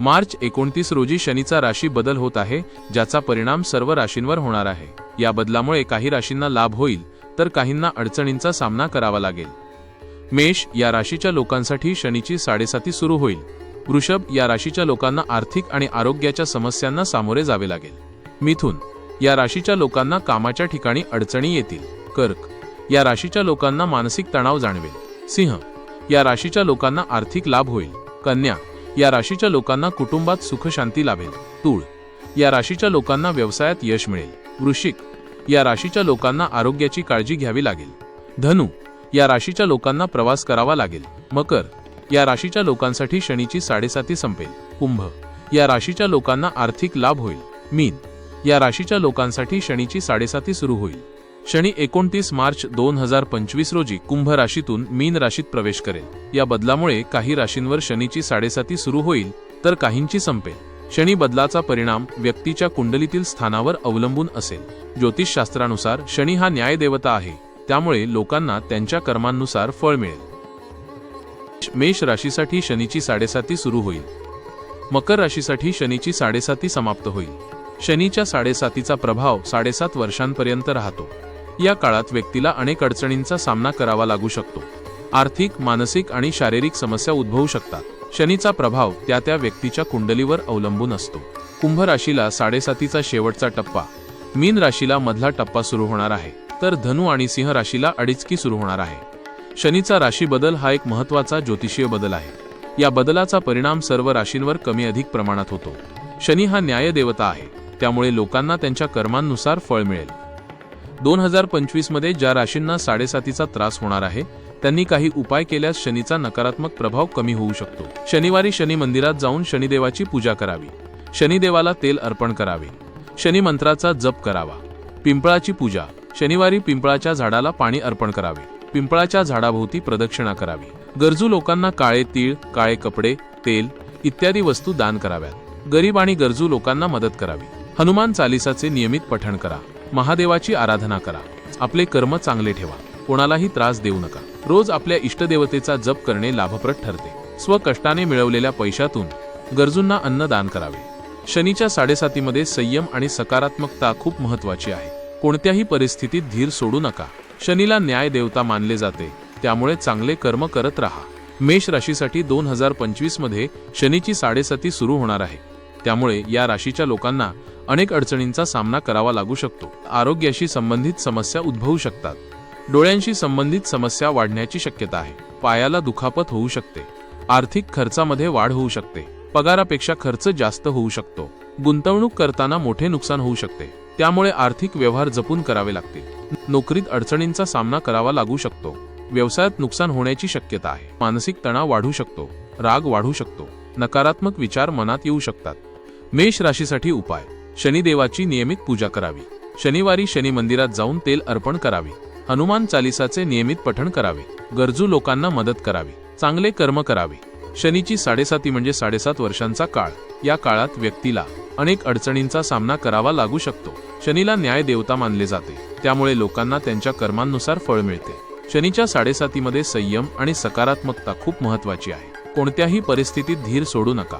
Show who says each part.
Speaker 1: मार्च एकोणतीस रोजी शनीचा राशी बदल होत आहे ज्याचा परिणाम सर्व राशींवर होणार आहे. या बदलामुळे काही राशींना लाभ होईल तर काहींना अडचणींचा सामना करावा लागेल. मेष या राशीच्या लोकांसाठी शनीची साडेसाती सुरू होईल. वृषभ या राशीच्या लोकांना आर्थिक आणि आरोग्याच्या समस्यांना सामोरे जावे लागेल. मिथुन या राशीच्या लोकांना कामाच्या ठिकाणी अडचणी येतील. कर्क या राशीच्या लोकांना मानसिक तणाव जाणवेल. सिंह या राशीच्या लोकांना आर्थिक लाभ होईल. कन्या या राशीच्या लोकांना कुटुंबात सुखशांती लाभेल. तूळ. या राशीच्या लोकांना व्यवसायात यश मिळेल. वृश्चिक. या राशीच्या लोकांना आरोग्याची काळजी घ्यावी लागेल. धनु. या राशीच्या लोकांना प्रवास करावा लागेल. मकर. या राशीच्या लोकांसाठी शनीची साडेसाती संपेल. कुंभ. या राशीच्या लोकांना आर्थिक लाभ होईल. मीन. या राशीच्या लोकांसाठी शनीची साडेसाती सुरू होईल. शनी एकोणतीस मार्च दोन हजार पंचवीस रोजी कुंभ राशीतून मीन राशीत प्रवेश करेल. या बदलामुळे काही राशींवर शनीची साडेसाती सुरू होईल तर काहींची संपेल. शनी बदलाचा परिणाम व्यक्तीच्या कुंडलीतील स्थानावर अवलंबून असेल. ज्योतिषशास्त्रानुसार शनी हा न्यायदेवता आहे त्यामुळे लोकांना त्यांच्या कर्मांनुसार फळ मिळेल. मेष राशीसाठी शनीची साडेसाती सुरू होईल. मकर राशीसाठी शनीची साडेसाती समाप्त होईल. शनीच्या साडेसातीचा प्रभाव साडेसात वर्षांपर्यंत राहतो. या काळात व्यक्तीला अनेक अडचणींचा सामना करावा लागू शकतो. आर्थिक मानसिक आणि शारीरिक समस्या उद्भवू शकतात. शनीचा प्रभाव त्या त्या व्यक्तीच्या कुंडलीवर अवलंबून असतो. कुंभ राशीला साडेसातीचा शेवटचा टप्पा. मीन राशीला मधला टप्पा सुरू होणार आहे. तर धनु आणि सिंह राशीला अडीचकी सुरू होणार आहे. शनीचा राशी बदल हा एक महत्त्वाचा ज्योतिषीय बदल आहे. या बदलाचा परिणाम सर्व राशींवर कमी अधिक प्रमाणात होतो. शनी हा न्यायदेवता आहे. त्यामुळे लोकांना त्यांच्या कर्मांनुसार फळ मिळेल. दोन हजार पंचवीसमध्ये ज्या राशींना साडेसातीचा त्रास होणार आहे त्यांनी काही उपाय केल्यास शनीचा नकारात्मक प्रभाव कमी होऊ शकतो. शनिवारी शनी मंदिरात जाऊन शनिदेवाची पूजा करावी. शनिदेवाला तेल अर्पण करावे. शनी मंत्राचा जप करावा. पिंपळाची पूजा. शनिवारी पिंपळाच्या झाडाला पाणी अर्पण करावे. पिंपळाच्या झाडाभोवती प्रदक्षिणा करावी. गरजू लोकांना काळे तीळ काळे कपडे तेल इत्यादी वस्तू दान कराव्यात. गरीब आणि गरजू लोकांना मदत करावी. हनुमान चालिसाचे नियमित पठण करा. महादेवाची आराधना करा. आपले कर्म चांगले ठेवा. कोणालाही त्रास देऊ नका. रोज आपल्या इष्टदेवतेचा जप करणे लाभप्रद ठरते. स्वकष्टाने मिळवलेल्या पैशातून गरजूंना अन्न दान करावे. शनीच्या साडेसातीमध्ये संयम आणि सकारात्मकता खूप महत्वाची आहे. कोणत्याही परिस्थितीत धीर सोडू नका. शनीला न्याय देवता मानले जाते. त्यामुळे चांगले कर्म करत राहा. मेष राशीसाठी दोन हजार पंचवीसमध्ये शनीची साडेसाती सुरू होणार आहे. त्यामुळे या राशीच्या लोकांना अनेक अडचणींचा सामना करावा लागू शकतो. आरोग्याशी संबंधित समस्या उद्भवू शकतात. डोळ्यांशी संबंधित समस्या वाढण्याची शक्यता आहे. पायाला दुखापत होऊ शकते. आर्थिक खर्चामध्ये वाढ होऊ शकते. पगारापेक्षा खर्च जास्त होऊ शकतो. गुंतवणूक करताना मोठे नुकसान होऊ शकते. त्यामुळे आर्थिक व्यवहार जपून करावे लागतील. नोकरीत अडचणींचा सामना करावा लागू शकतो. व्यवसायात नुकसान होण्याची शक्यता आहे. मानसिक तणाव वाढू शकतो. राग वाढू शकतो. नकारात्मक विचार मनात येऊ शकतात. मेष राशीसाठी उपाय. शनिदेवाची नियमित पूजा करावी. शनिवारी शनी मंदिरात जाऊन तेल अर्पण करावे. हनुमान चालिसाचे नियमित पठण करावे. गरजू लोकांना मदत करावी. चांगले कर्म करावे. शनीची साडेसाती म्हणजे साडेसात वर्षांचा काळ. या काळात व्यक्तीला अनेक अडचणींचा सामना करावा लागू शकतो. शनीला न्याय देवता मानले जाते. त्यामुळे लोकांना त्यांच्या कर्मांनुसार फळ मिळते. शनीच्या साडेसातीमध्ये संयम आणि सकारात्मकता खूप महत्वाची आहे. कोणत्याही परिस्थितीत धीर सोडू नका.